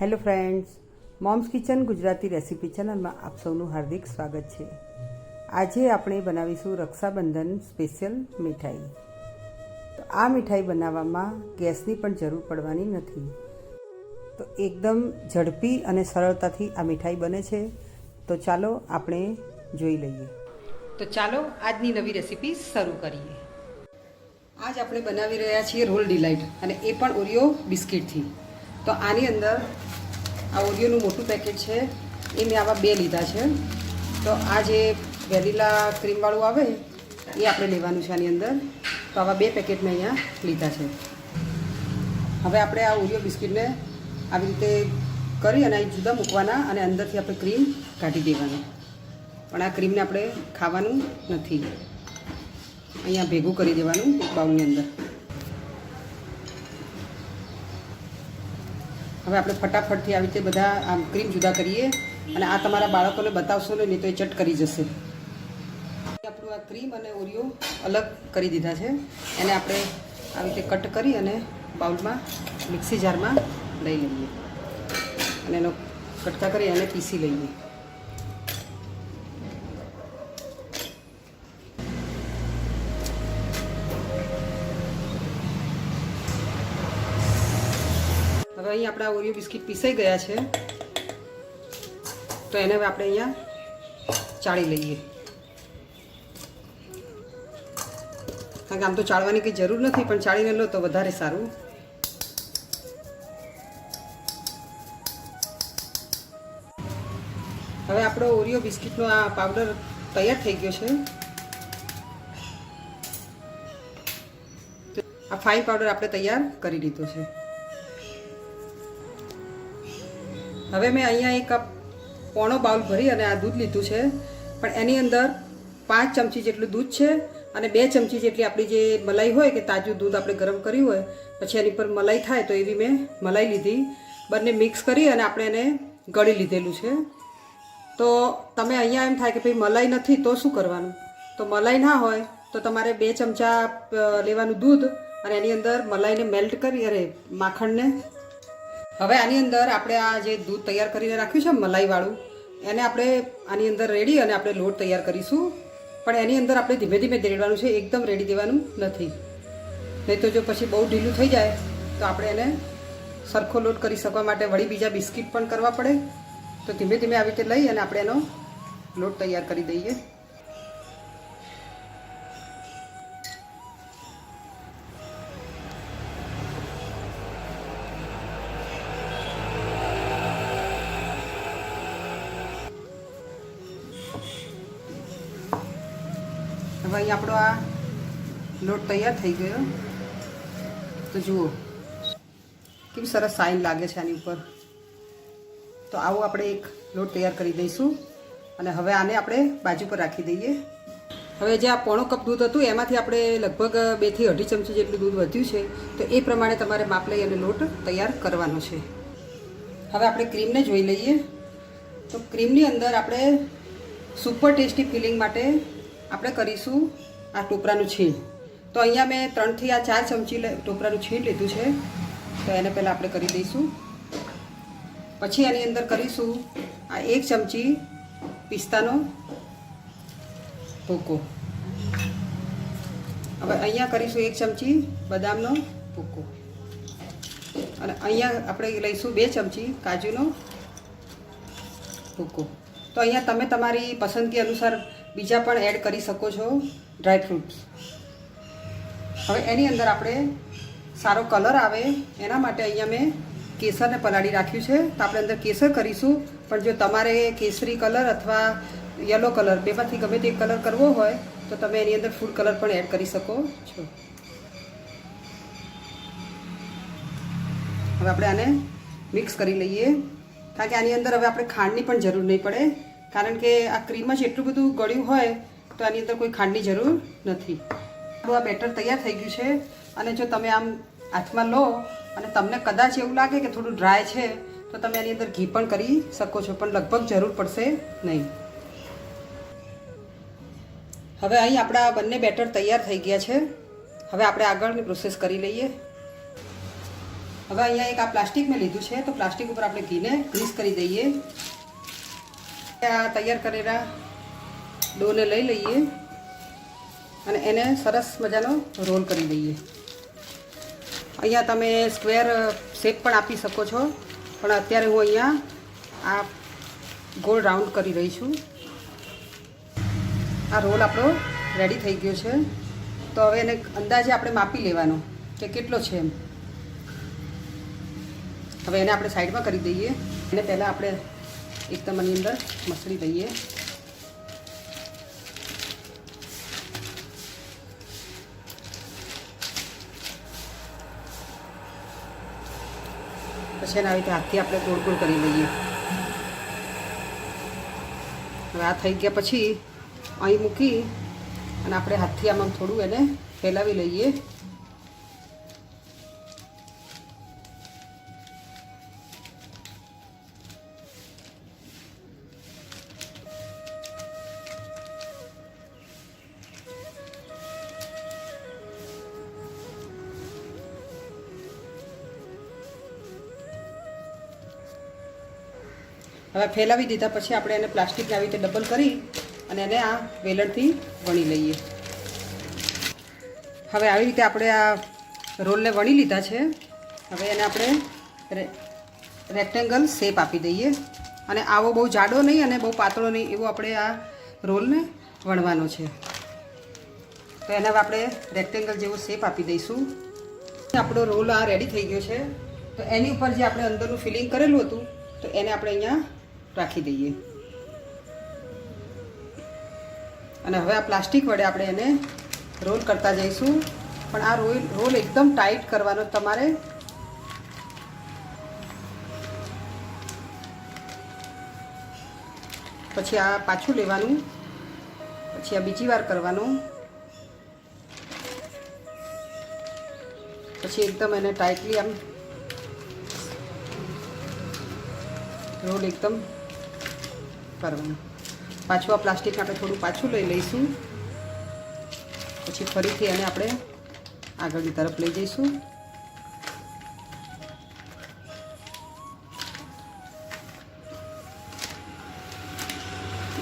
Hello friends moms kitchen Gujarati recipe ચેનલમાં આપ સૌનું હાર્દિક સ્વાગત છે. આજે આપણે બનાવીશું રક્ષાબંધન સ્પેશિયલ મીઠાઈ. તો આ મીઠાઈ બનાવવામાં ગેસની પણ જરૂર પડવાની નથી. તો એકદમ ઝડપી અને સરળતાથી આ મીઠાઈ બને છે. તો ચાલો આપણે જોઈ લઈએ. તો ચાલો આજની નવી રેસીપી શરૂ કરીએ. આજ આપણે બનાવી રહ્યા છીએ રોલ ડિલાઇટ અને એ પણ ઓરિયો બિસ્કિટથી. તો આની અંદર આ ઓરિયોનું મોટું પેકેટ છે, એ મેં આવા બે લીધા છે. તો આ જે વેલીલા ક્રીમવાળું આવે, એ આપણે લેવાનું છે આની અંદર. તો આવા બે પેકેટ મેં અહીંયા લીધા છે. હવે આપણે આ ઓરિયો બિસ્કિટને આવી રીતે કરી અને અહીં જુદા મૂકવાના અને અંદરથી આપણે ક્રીમ કાઢી દેવાની. પણ આ ક્રીમને આપણે ખાવાનું નથી. અહીંયા ભેગું કરી દેવાનું એક બાઉલની અંદર. હવે આપણે ફટાફટથી આવી રીતે બધા આમ ક્રીમ જુદા કરીએ અને આ તમારા બાળકોને બતાવશો ને, નહીં તો એ ચટ કરી જશે. આપણું આ ક્રીમ અને ઓરિયો અલગ કરી દીધા છે. એને આપણે આવી રીતે કટ કરી અને બાઉલમાં મિક્સી જારમાં લઈ લઈએ. અને એનો કટકા કરી અને પીસી લઈએ. અહીં આપણા ઓરિયો બિસ્કિટ પીસાઈ ગયા છે. તો એને હવે આપણે અહીંયા ચાળી લઈએ. કારણ કે આમ તો ચાળવાની કંઈ જરૂર નથી, પણ ચાળીને લો તો વધારે સારું. હવે આપણો ઓરિયો બિસ્કિટનો આ પાવડર તૈયાર થઈ ગયો છે. આ ફાઇન પાવડર આપણે તૈયાર કરી લીધો છે. હવે મેં અહીંયા એક પોણો બાઉલ ભરી અને આ દૂધ લીધું છે. પણ એની અંદર પાંચ ચમચી જેટલું દૂધ છે અને બે ચમચી જેટલી આપણી જે મલાઈ હોય કે તાજું દૂધ આપણે ગરમ કર્યું હોય, પછી એની પર મલાઈ થાય તો એવી મેં મલાઈ લીધી. બંને મિક્સ કરી અને આપણે એને ગળી લીધેલું છે. તો તમે અહીંયા એમ થાય કે ભાઈ મલાઈ નથી તો શું કરવાનું? તો મલાઈ ના હોય તો તમારે બે ચમચા લેવાનું દૂધ અને એની અંદર મલાઈને મેલ્ટ કરી અરે માખણને હવે આની અંદર આપણે આ જે દૂધ તૈયાર કરીને રાખ્યું છે મલાઈવાળું, એને આપણે આની અંદર રેડી અને આપણે લોટ તૈયાર કરીશું. પણ એની અંદર આપણે ધીમે ધીમે રેડવાનું છે, એકદમ રેડી દેવાનું નથી. નહીં તો જો પછી બહુ ઢીલું થઈ જાય, તો આપણે એને સરખો લોટ કરી શકવા માટે વળી બીજા બિસ્કિટ પણ કરવા પડે. તો ધીમે ધીમે આવી રીતે લઈ અને આપણે એનો લોટ તૈયાર કરી દઈએ. હવે આપણો આ લોટ તૈયાર થઈ ગયો. તો જુઓ, કેવી સરસ સાઈન લાગે છે આની ઉપર. તો આવો આપણે એક લોટ તૈયાર કરી દઈશું અને હવે આને આપણે બાજુ પર રાખી દઈએ. હવે જે આ પોણો કપ દૂધ હતું, એમાંથી આપણે લગભગ બેથી અઢી ચમચી જેટલું દૂધ વધ્યું છે. તો એ પ્રમાણે તમારે માપ લઈ અને લોટ તૈયાર કરવાનો છે. હવે આપણે ક્રીમને જોઈ લઈએ. તો ક્રીમની અંદર આપણે સુપર ટેસ્ટી ફિલિંગ માટે આપણે કરીશું આ ટોપરાનું છીણ. તો અહીંયા મેં ત્રણથી આ ચાર ચમચી ટોપરાનું છીણ લીધું છે. તો એને પહેલાં આપણે કરી દઈશું. પછી એની અંદર કરીશું આ એક ચમચી પિસ્તાનો ભૂકો. હવે અહીંયા કરીશું એક ચમચી બદામનો ભૂકો. અને અહીંયા આપણે લઈશું બે ચમચી કાજુનો ભૂકો. તો અહીંયા તમે તમારી પસંદગી અનુસાર બીજા પણ એડ કરી શકો છો ડ્રાય ફ્રૂટ્સ હવે એની અંદર આપણે સારો કલર આવે, એના માટે અહીંયા મેં કેસરને પલાળી રાખ્યું છે. તો આપણે અંદર કેસર કરીશું, પણ જો તમારે કેસરી કલર અથવા યલો કલર બેમાંથી ગમે તે કલર કરવો હોય, તો તમે એની અંદર ફૂડ કલર પણ એડ કરી શકો છો. હવે આપણે આને મિક્સ કરી લઈએ. કારણ કે આની અંદર હવે આપણે ખાંડની પણ જરૂર નહીં પડે. કારણ કે આ ક્રીમ જ એટલું બધું ગળ્યું હોય તો આની અંદર કોઈ ખાંડની જરૂર નથી. આ બેટર તૈયાર થઈ ગયું છે. અને જો તમે આમ હાથમાં લો અને તમને કદાચ એવું લાગે કે થોડું ડ્રાય છે, તો તમે આની અંદર ઘી પણ કરી શકો છો, પણ લગભગ જરૂર પડશે નહીં. હવે અહીં આપણા બંને બેટર તૈયાર થઈ ગયા છે. હવે આપણે આગળની પ્રોસેસ કરી લઈએ. હવે અહીંયા એક આ પ્લાસ્ટિક મેં લીધું છે, તો પ્લાસ્ટિક ઉપર આપણે ઘીને ગ્રીસ કરી દઈએ. આ તૈયાર કરેલા ડોને લઈ લઈએ અને એને સરસ મજાનો રોલ કરી દઈએ અહીંયા તમે સ્ક્વેર શેપ પણ આપી શકો છો, પણ અત્યારે હું અહીંયા આ ગોળ રાઉન્ડ કરી રહી છું. આ રોલ આપણો રેડી થઈ ગયો છે. તો હવે એને અંદાજે આપણે માપી લેવાનો કે કેટલો છે એમ. હવે એને આપણે સાઈડમાં કરી દઈએ. એને પહેલાં આપણે એકદમ આની અંદર મસળી દઈએ પછી એના રીતે હાથથી આપણે ગોળ ગોળ કરી લઈએ હવે આ થઈ ગયા પછી અહીં મૂકી અને આપણે હાથથી આમ થોડું એને ફેલાવી લઈએ હવે ફેલાવી દીધા પછી આપણે એને પ્લાસ્ટિકને આવી રીતે ડબલ કરી અને એને આ વેલણથી વણી લઈએ. હવે આવી રીતે આપણે આ રોલને વણી લીધા છે. હવે એને આપણે રેક્ટેંગલ શેપ આપી દઈએ. અને આવો બહુ જાડો નહીં અને બહુ પાતળો નહીં, એવો આપણે આ રોલને વણવાનો છે. તો એને આપણે રેક્ટેંગલ જેવો શેપ આપી દઈશું. આપણો રોલ આ રેડી થઈ ગયો છે. તો એની ઉપર જે આપણે અંદરનું ફિલિંગ કરેલું હતું, તો એને આપણે અહીંયા રાખી દઈએ. અને હવે આ પ્લાસ્ટિક વડે આપણે એને રોલ કરતા જઈશું. પણ આ રોલ રોલ એકદમ ટાઈટ કરવાનો તમારે. પછી આ પાછું લેવાનું. પછી આ બીજી વાર કરવાનું. પછી એકદમ એને ટાઈટલી આમ રોલ એકદમ કરવાનું. પાછું આ પ્લાસ્ટિક આપણે થોડું પાછું લઈ લઈશું. પછી ફરીથી એને આપણે આગળની તરફ લઈ જઈશું.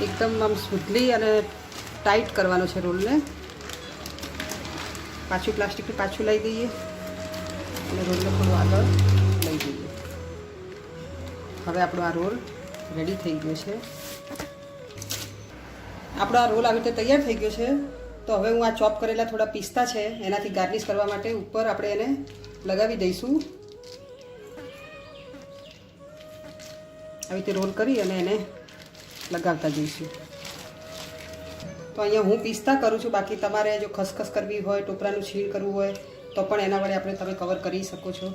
એકદમ આમ સ્મૂથલી અને ટાઈટ કરવાનો છે રોલને. પાછું પ્લાસ્ટિકને પાછું લઈ દઈએ. અને રોલને થોડું આગળ લઈ જઈએ હવે આપણો આ રોલ રેડી થઈ ગયો છે. આપણો આ રોલ આવી રીતે તૈયાર થઈ ગયો છે. તો હવે હું આ ચોપ કરેલા થોડા પિસ્તા છે, એનાથી ગાર્નિશ કરવા માટે ઉપર આપણે એને લગાવી દઈશું. આવી રીતે રોલ કરી અને એને લગાવતા જઈશું. તો અહીંયા હું પિસ્તા કરું છું, બાકી તમારે જો ખસખસ કરવી હોય, ટોપરાનું છીણ કરવું હોય, તો પણ એના વડે આપણે તમે કવર કરી શકો છો.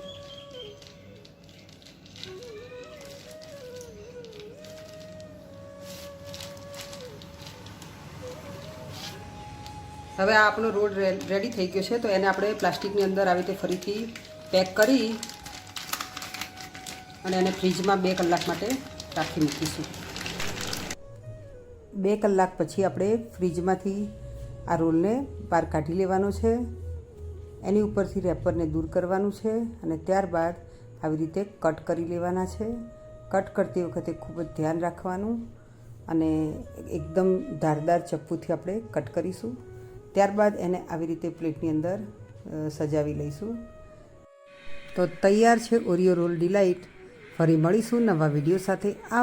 હવે આ આપણો રોડ રેડી થઈ ગયો છે, તો એને આપણે પ્લાસ્ટિકની અંદર આવી રીતે ફરીથી પેક કરી અને એને ફ્રીજમાં બે કલાક માટે રાખી મૂકીશું. બે કલાક પછી આપણે ફ્રીજમાંથી આ રોલને બહાર કાઢી લેવાનો છે, એની ઉપરથી રેપરને દૂર કરવાનું છે અને ત્યારબાદ આવી રીતે કટ કરી લેવાના છે. કટ કરતી વખતે ખૂબ જ ધ્યાન રાખવાનું અને એકદમ ધારદાર ચપ્પુથી આપણે કટ કરીશું. ત્યારબાદ એને આવી રીતે પ્લેટની અંદર સજાવી લઈશું. તો તૈયાર છે ઓરિયો રોલ ડિલાઇટ. ફરી મળીશું નવા વીડિયો સાથે. આ